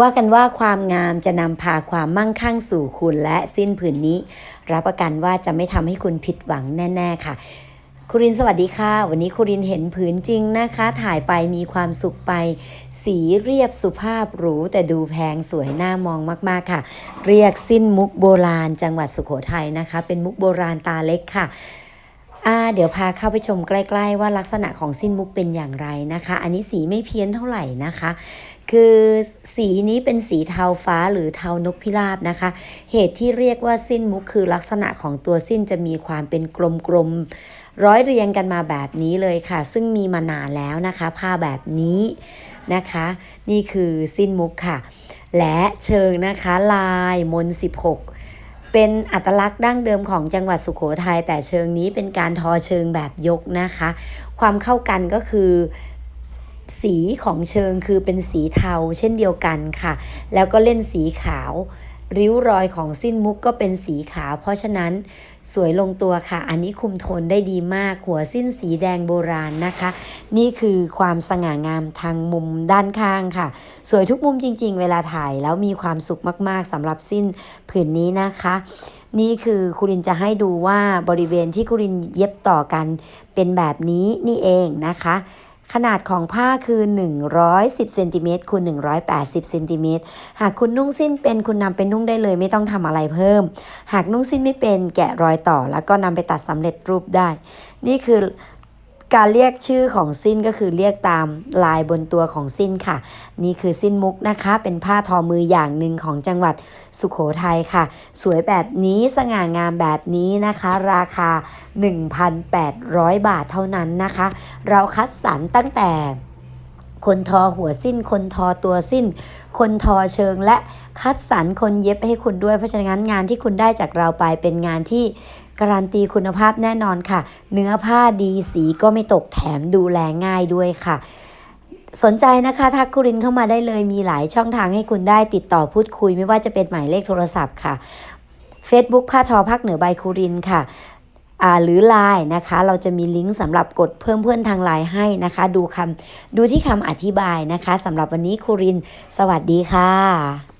ว่ากันว่าความงามจะนำพาความมั่งคั่งสู่คุณและสิ้นผืนนี้ รับประกันว่าจะไม่ทำให้คุณผิดหวังแน่ ๆ ค่ะคุรินสวัสดีค่ะ วันนี้คุรินเห็นผืนจริงนะคะ ถ่ายไปมีความสุขไป สีเรียบสุภาพหรูแต่ดูแพงสวยน่ามองมากๆค่ะ เรียกสิ้นมุกโบราณจังหวัดสุโขทัยนะคะ เป็นมุกโบราณตาเล็กค่ะ เดี๋ยวพาเข้าไปชมใกล้ๆว่าลักษณะของสิ้นมุกเป็นอย่างไรนะคะ อันนี้สีไม่เพี้ยนเท่าไหร่นะคะ คือสีนี้เป็นสีเทาฟ้าหรือเทานกพิราบนะคะ เหตุที่เรียกว่าสิ้นมุกคือลักษณะของตัวสิ้นจะมีความเป็นกลมๆร้อยเรียงกันมาแบบนี้เลยค่ะ ซึ่งมีมานานแล้วนะคะ ผ้าแบบนี้นะคะ นี่คือสิ้นมุกค่ะ และเชิงนะคะลายมน 16 เป็นอัตลักษณ์ดั้งเดิมของจังหวัดสุขโขทัยแต่เชิงนี้เป็นการทอเชิงแบบยกนะคะ ความเข้ากันก็คือสีของเชิงคือเป็นสีเทาเช่นเดียวกันค่ะ แล้วก็เล่นสีขาว ริ้วรอยของสิ้นมุกก็เป็นสีขาว เพราะฉะนั้นสวยลงตัวค่ะ อันนี้คุมโทนได้ดีมาก หัวสิ้นสีแดงโบราณนะคะ นี่คือความสง่างามทางมุมด้านข้างค่ะ สวยทุกมุมจริง ๆ เวลาถ่ายแล้วมีความสุขมากๆสำหรับสิ้นผืนนี้นะคะ นี่คือคุรินจะให้ดูว่าบริเวณที่คุรินเย็บต่อกันเป็นแบบนี้นี่เองนะคะ ขนาดของผ้าคือ 110เซนติเมตรคูณ180เซนติเมตรหากคุณนุ่งสิ้นเป็นคุณนำไปนุ่งได้เลยไม่ต้องทำอะไรเพิ่ม หากนุ่งสิ้นไม่เป็นแกะรอยต่อแล้วก็นำไปตัดสำเร็จรูปได้ นี่คือ การเรียกชื่อของสิ้นก็คือเรียกตามลายบนตัวของสิ้นค่ะ นี่คือสิ้นมุกนะคะ เป็นผ้าทอมืออย่างหนึ่งของจังหวัดสุขโขทัยค่ะ สวยแบบนี้สง่างามแบบนี้นะคะ ราคา 1,800 บาทเท่านั้นนะคะ เราคัดสรรตั้งแต่ คนทอหัวสิ้น คนทอตัวสิ้น คนทอเชิงและคัดสรรคนเย็บให้คุณด้วย เพราะฉะนั้นงานที่คุณได้จากเราไปเป็นงานที่การันตีคุณภาพแน่นอนค่ะ เนื้อผ้าดีสีก็ไม่ตกแถมดูแลง่ายด้วยค่ะ สนใจนะคะทักคุรินเข้ามาได้เลยมีหลายช่องทางให้คุณได้ติดต่อพูดคุย ไม่ว่าจะเป็นหมายเลขโทรศัพท์ค่ะ Facebook ผ้าทอภาคเหนือใบคุรินค่ะ หรือ Line นะคะ เราจะมีลิงก์สำหรับกดเพิ่มเพื่อนทางไลน์ให้นะคะ ดูคำดูที่คำอธิบายนะคะสำหรับวันนี้ครูริน สวัสดีค่ะ